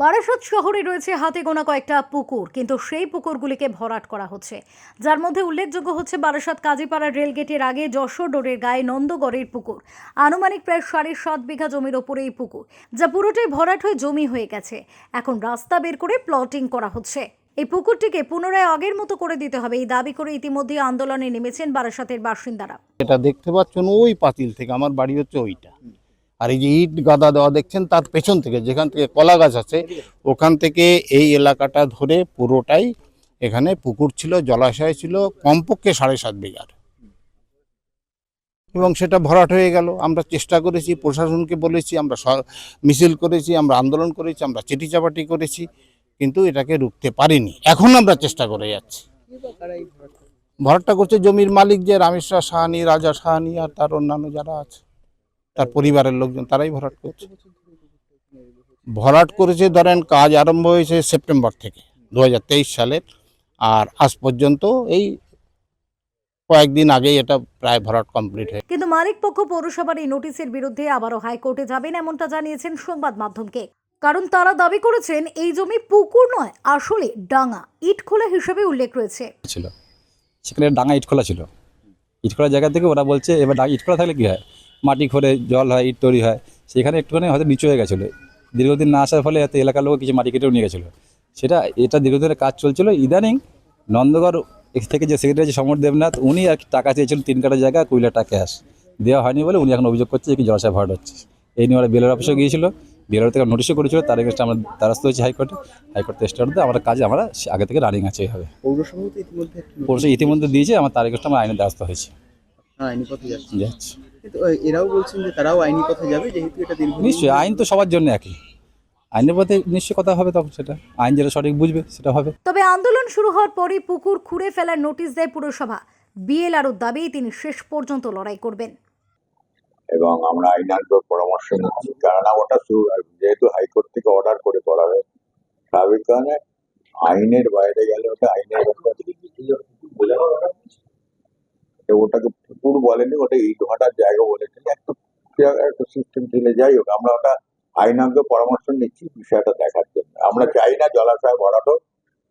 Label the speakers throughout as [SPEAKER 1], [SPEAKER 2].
[SPEAKER 1] বারাসত শহরে রয়েছে হাতে গোনা কয়েকটা পুকুর, কিন্তু সেই পুকুরগুলিকে ভরাট করা হচ্ছে। যার মধ্যে উল্লেখযোগ্য হচ্ছে বারাসত কাজীপাড়া রেলগেটের আগে যশোর ডোরের গায়ে নন্দগড়ের পুকুর। আনুমানিক প্রায় সাড়ে সাত বিঘা জমির ওপরে এই পুকুর, যা পুরোটাই ভরাট হয়ে জমি হয়ে গেছে। এখন রাস্তা বের করে প্লটিং করা হচ্ছে। এই পুকুরটিকে পুনরায় আগের মতো করে দিতে হবে, এই দাবি করে ইতিমধ্যে আন্দোলনে নেমেছেন বারাসতের বাসিন্দারা।
[SPEAKER 2] এটা দেখতে পাচ্ছেন ওই পাতিল থেকে, আমার বাড়ি হচ্ছে ওইটা। আর এই যে ইট গাদা দেওয়া দেখছেন, তার পেছন থেকে, যেখান থেকে কলা গাছ আছে, ওখান থেকে এই এলাকাটা ধরে পুরোটাই এখানে পুকুর ছিল, জলাশয় ছিল, কমপক্ষে সাড়ে সাত বিঘার এবং সেটা ভরাট হয়ে গেল। আমরা চেষ্টা করেছি, প্রশাসনকে বলেছি, আমরা মিছিল করেছি, আমরা আন্দোলন করেছি, আমরা চিঠি চাপাটি করেছি, কিন্তু এটাকে রুখতে পারিনি। এখন আমরা চেষ্টা করে যাচ্ছি। ভরাটটা করছে জমির মালিক যে রামেশ্বর সাহানি, রাজা সাহানি আর তার অন্যান্য যারা আছে। তার পরিবারের লোকজন তারাই ভরাট করছে। ভরাট করেছে ধরেন কাজ আরম্ভ হয়েছে সেপ্টেম্বর থেকে দুহাজার তেইশ সালের আর আজ পর্যন্ত এই কয়েকদিন আগেই এটা প্রায় ভরাট কমপ্লিট হয়ে
[SPEAKER 1] কিন্তু মালিক পক্ষ পৌরসভার এই নোটিশের বিরুদ্ধে আবারও হাইকোর্টে যাবেন এমনটা জানিয়েছেন সংবাদ মাধ্যমকে। কারণ তারা দাবি করেছেন এই জমি পুকুর নয় আসলে ডাঙা ইটখোলা হিসেবে উল্লেখ রয়েছে।
[SPEAKER 3] ছিল। সেখানে ডাঙা ইট খোলা ছিল। ইট খোলা জায়গা থেকে ওরা বলছে এবার ইট খোলা থাকলে কি হয়? মাটি খোলে জল হয় ইট তৈরি হয় সেখানে একটুখানি হয়তো নিচু হয়ে গেছিল। দীর্ঘদিন না আসার ফলে হয়তো এলাকার লোক কিছু মাটি কেটেও নিয়ে গেছিল। সেটা এটা দীর্ঘদিনের কাজ চলছিল। ইদানিং নন্দগড় থেকে যে সেক্রেটারি আছে সমর দেবনাথ উনি আর টাকা চেয়েছিলেন তিন কাটা জায়গা কুড়ি লাখ টাকা ক্যাশ। দেওয়া হয়নি বলে উনি এখন অভিযোগ করছে যে কি জলাশয় ভরাট হচ্ছে। এই নিয়ে ওরা বিএলআর অফিসে গিয়েছিল। বিএলআর থেকে নোটিশও করেছিল তার এগেস্টে আমরা দ্বারস্থ হয়েছি হাইকোর্টে। হাইকোর্ট স্টার দিয়ে আমরা কাজে আমরা আগে থেকে রানিং আছে এইভাবে।
[SPEAKER 4] পৌরসভা ইতিমধ্যে
[SPEAKER 3] পৌরসভা ইতিমধ্যে দিয়েছে আমার তার এগেস্টে আমরা আইনের দ্বারস্থ হয়েছি।
[SPEAKER 4] হ্যাঁ, আইনি পথে যাচ্ছে। কিন্তু এরাও বলছেন যে তারাও আইনি পথে যাবে যেহেতু এটা দীর্ঘ
[SPEAKER 3] নিশ্চয়ই আইন তো সবার জন্য একই। আইনের পথে নিশ্চয়ই কথা হবে তখন সেটা। আইন যেটা সঠিক বুঝবে সেটা হবে।
[SPEAKER 1] তবে আন্দোলন শুরু হওয়ার পরই পুকুর খুঁড়ে ফেলার নোটিশ দেয় পুরসভা। বিএলআরও দাবি তিনি শেষ পর্যন্ত লড়াই করবেন।
[SPEAKER 5] এবং আমরা আইনার্গ পরামর্শ নিচ্ছি কেননা ওটা যেহেতু হাইকোর্ট থেকে অর্ডার করে করাবে স্বাভাবিক কারণে আইনের বাইরে গেলে ওটা আইনের ওটাকে পুকুর বলেনি, ওটা ইট ভাটার জায়গা বলেছিল একটু একটা সিস্টেম ছিল, যাই হোক, আমরা ওটা আইনার্গ পরামর্শ নিচ্ছি বিষয়টা দেখার জন্য। আমরা চাই না জলাশয় ভরাট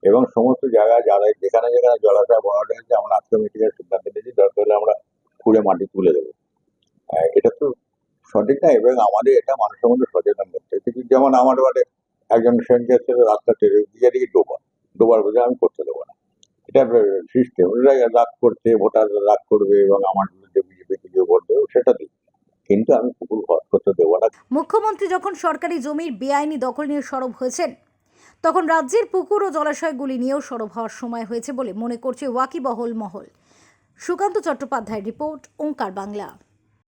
[SPEAKER 5] এবং সমস্ত জায়গায় যারা যেখানে যেখানে জলাশয় ভরাট হয়েছে, আমরা আজকে মিটিংয়ের সিদ্ধান্ত নিয়েছি দরকার হলে আমরা খুঁড়ে মাটি তুলে দেবো। এটা তো সঠিক না, এবং আমাদের এটা মানুষের মধ্যে সচেতন করতে। কিন্তু যেমন আমার বাড়ি একজন সেন্টার ছিল রাস্তা টেরে দিয়ে ডোবা ডোবার বোঝা আমি করতে দেবো না। এটা সিস্টেম ওরা রাগ করতে ভোটার রাগ করবে এবং আমার বিরুদ্ধে বিজেপি কিছু করবে সেটা দিই কিন্তু আমি ঘর করতে দেবো না।
[SPEAKER 1] মুখ্যমন্ত্রী যখন সরকারি জমির বেআইনি দখল নিয়ে সরব হয়েছেন, তখন রাজ্যের পুকুর ও জলাশয়গুলি নিয়েও সরব হওয়ার সময় হয়েছে বলে মনে করছে ওয়াকিবহল মহল। সুকান্ত চট্টোপাধ্যায় রিপোর্ট, ওঙ্কার বাংলা।